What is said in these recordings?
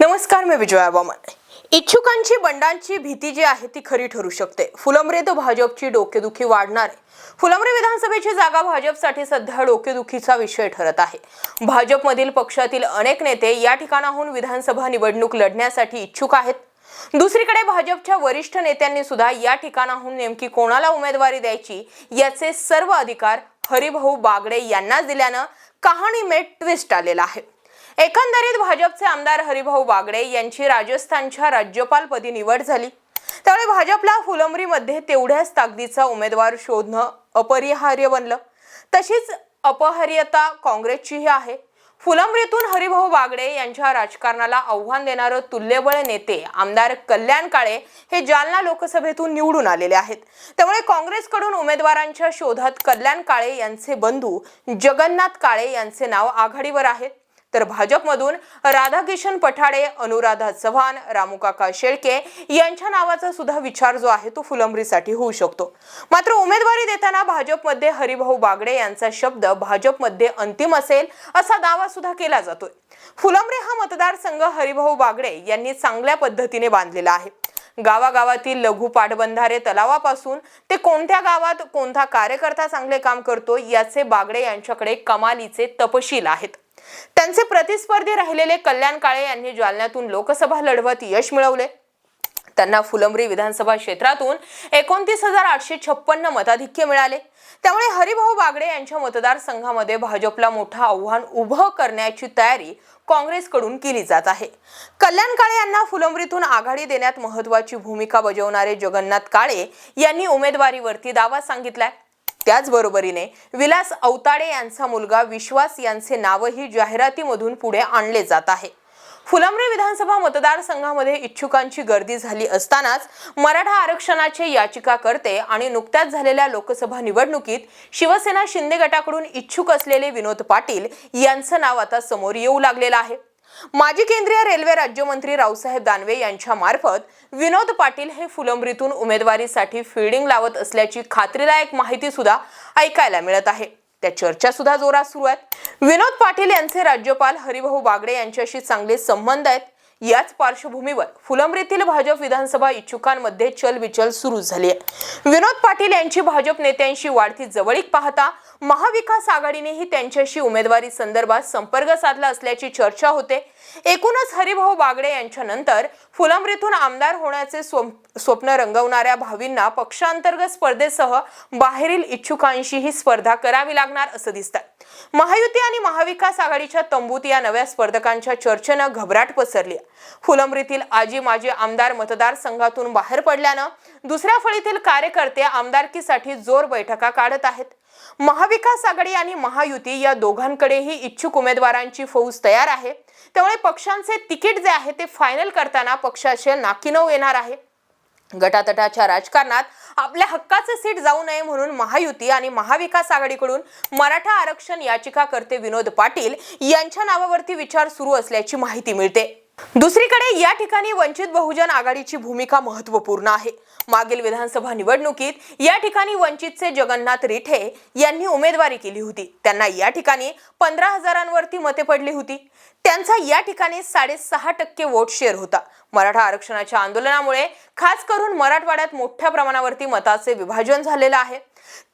नमस्कार मी विजया वामन इच्छुकांची बंडांची भीती जी आहे ती खरी ठरू शकते. फुलंब्रीत भाजपची डोकेदुखी वाढणार. आहे फुलंब्री विधानसभेची जागा भाजपसाठी सध्या डोकेदुखीचा विषय ठरत आहे. भाजपमधील पक्षातील अनेक नेते या ठिकाणाहून विधानसभा निवडणूक लढण्यासाठी इच्छुक आहेत. दुसरीकडे भाजपच्या वरिष्ठ नेत्यांनी सुद्धा या ठिकाणाहून नेमकी कोणाला उमेदवारी द्यायची याचे सर्व अधिकार हरिभाऊ बागडे यांना दिल्यानं कहाणीमेत ट्विस्ट आलेला आहे. एकंदरीत भाजपचे आमदार हरिभाऊ बागडे यांची राजस्थानच्या राज्यपालपदी निवड झाली. त्यामुळे भाजपला फुलंब्रीमध्ये तेवढ्याच ताकदीचा उमेदवार शोधणं अपरिहार्य बनलं. तशीच अपहार्यता काँग्रेसचीही आहे. फुलंब्रीतून हरिभाऊ बागडे यांच्या राजकारणाला आव्हान देणारं तुल्यबळ नेते आमदार कल्याण काळे हे जालना लोकसभेतून निवडून आलेले आहेत. त्यामुळे काँग्रेसकडून उमेदवारांच्या शोधात कल्याण काळे यांचे बंधू जगन्नाथ काळे यांचे नाव आघाडीवर आहेत तर भाजपमधून राधाकिशन पठाडे अनुराधा चव्हाण रामूकाका शेळके यांच्या नावाचा सुद्धा विचार जो आहे तो फुलंब्रीसाठी होऊ शकतो. मात्र उमेदवारी देताना भाजपमध्ये हरिभाऊ बागडे यांचा शब्द भाजपमध्ये अंतिम असेल असा दावा सुद्धा केला जातोय. फुलंब्री हा मतदारसंघ हरिभाऊ बागडे यांनी चांगल्या पद्धतीने बांधलेला आहे. गावागावातील लघु पाटबंधारे तलावापासून ते कोणत्या गावात कोणता कार्यकर्ता चांगले काम करतो याचे बागडे यांच्याकडे कमालीचे तपशील आहेत. त्यांचे प्रतिस्पर्धी राहिलेले कल्याण काळे यांनी जालन्यातून लोकसभा लढवत यश मिळवले. त्यांना फुलंब्री विधानसभा क्षेत्रातून एकोणतीस हजार आठशे छप्पन्न मताधिक्य मिळाले. त्यामुळे हरिभाऊ बागडे यांच्या मतदारसंघामध्ये भाजपला मोठं आव्हान उभं करण्याची तयारी काँग्रेसकडून केली जात आहे. कल्याण काळे यांना फुलंब्रीतून आघाडी देण्यात महत्वाची भूमिका बजावणारे जगन्नाथ काळे यांनी उमेदवारीवरती दावा सांगितलाय. त्याचबरोबरीने विलास अवताडे यांचा मुलगा विश्वास यांचे नावही जाहिरातीमधून पुढे आणले जात आहे. फुलंब्री विधानसभा मतदारसंघामध्ये इच्छुकांची गर्दी झाली असतानाच मराठा आरक्षणाचे याचिकाकर्ते आणि नुकत्याच झालेल्या लोकसभा निवडणुकीत शिवसेना शिंदे गटाकडून इच्छुक असलेले विनोद पाटील यांचं नाव आता समोर येऊ लागलेलं आहे. माजी केंद्रीय रेल्वे राज्यमंत्री रावसाहेब दानवे यांच्या मार्फत विनोद पाटील हे फुलंब्रीतून उमेदवारीसाठी फिल्डिंग लावत असल्याची खात्रीलायक माहिती सुद्धा ऐकायला मिळत आहे. त्या चर्चा सुद्धा जोरात सुरू आहेत. विनोद पाटील यांचे राज्यपाल हरिभाऊ बागडे यांच्याशी चांगले संबंध आहेत. याच पार्श्वभूमीवर फुलंब्रीतील भाजप विधानसभा इच्छुकांमध्ये चलबिचल सुरू झाली आहे. विनोद पाटील यांची भाजप नेत्यांशी वाढती जवळीक पाहता महाविकास आघाडीनेही त्यांच्याशी उमेदवारी संदर्भात संपर्क साधला असल्याची चर्चा होते. एकूणच हरिभाऊ बागडे यांच्या नंतर फुलंब्रीतून आमदार होण्याचे स्वप्न रंगवणाऱ्या भावींना पक्षांतर्गत स्पर्धेसह बाहेरील इच्छुकांशीही स्पर्धा करावी लागणार असं दिसतात महायुती आणि महाविकास आघाडीच्या तंबूत या नव्या स्पर्धकांच्या चर्चेनं घबराट पसरली आहे. फुलंब्रीतील आजी माजी आमदार मतदारसंघातून बाहेर पडल्यानं दुसऱ्या फळीतील कार्यकर्ते आमदारकीसाठी जोर बैठका काढत आहेत. महाविकास आघाडी आणि महायुती या दोघांकडेही इच्छुक उमेदवारांची फौज तयार आहे. त्यामुळे पक्षांचे तिकीट जे आहे ते फायनल करताना पक्षाचे नाकिनव येणार आहे. गटातटाच्या राजकारणात आपल्या हक्काचे सीट जाऊ नये म्हणून महायुती आणि महाविकास आघाडीकडून मराठा आरक्षण याचिकाकर्ते विनोद पाटील यांच्या नावावरती विचार सुरू असल्याची माहिती मिळते. दुसरीकडे या ठिकाणी वंचित बहुजन आघाडीची भूमिका महत्त्वपूर्ण आहे. मागील विधानसभा निवडणुकीत या ठिकाणी वंचितचे जगन्नाथ रिठे यांनी उमेदवारी केली होती. त्यांना या ठिकाणी पंधरा हजारांवरती मते पडली होती. त्यांचा या ठिकाणी साडेसहा टक्के वोट शेअर होता. मराठा आरक्षणाच्या आंदोलनामुळे खास करून मराठवाड्यात मोठ्या प्रमाणावरती मताचे विभाजन झालेलं आहे.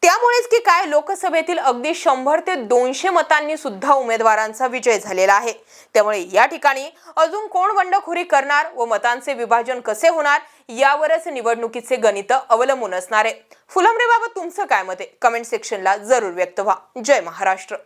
त्यामुळेच की काय लोकसभेतील अगदी शंभर ते दोनशे मतांनी सुद्धा उमेदवारांचा विजय झालेला आहे. त्यामुळे या ठिकाणी अजून कोण बंडखोरी करणार व मतांचे विभाजन कसे होणार यावरच निवडणुकीचे गणित अवलंबून असणार आहे. फुलंब्रेबाबत तुमचं काय मत आहे? कमेंट सेक्शनला जरूर व्यक्त व्हा. जय महाराष्ट्र.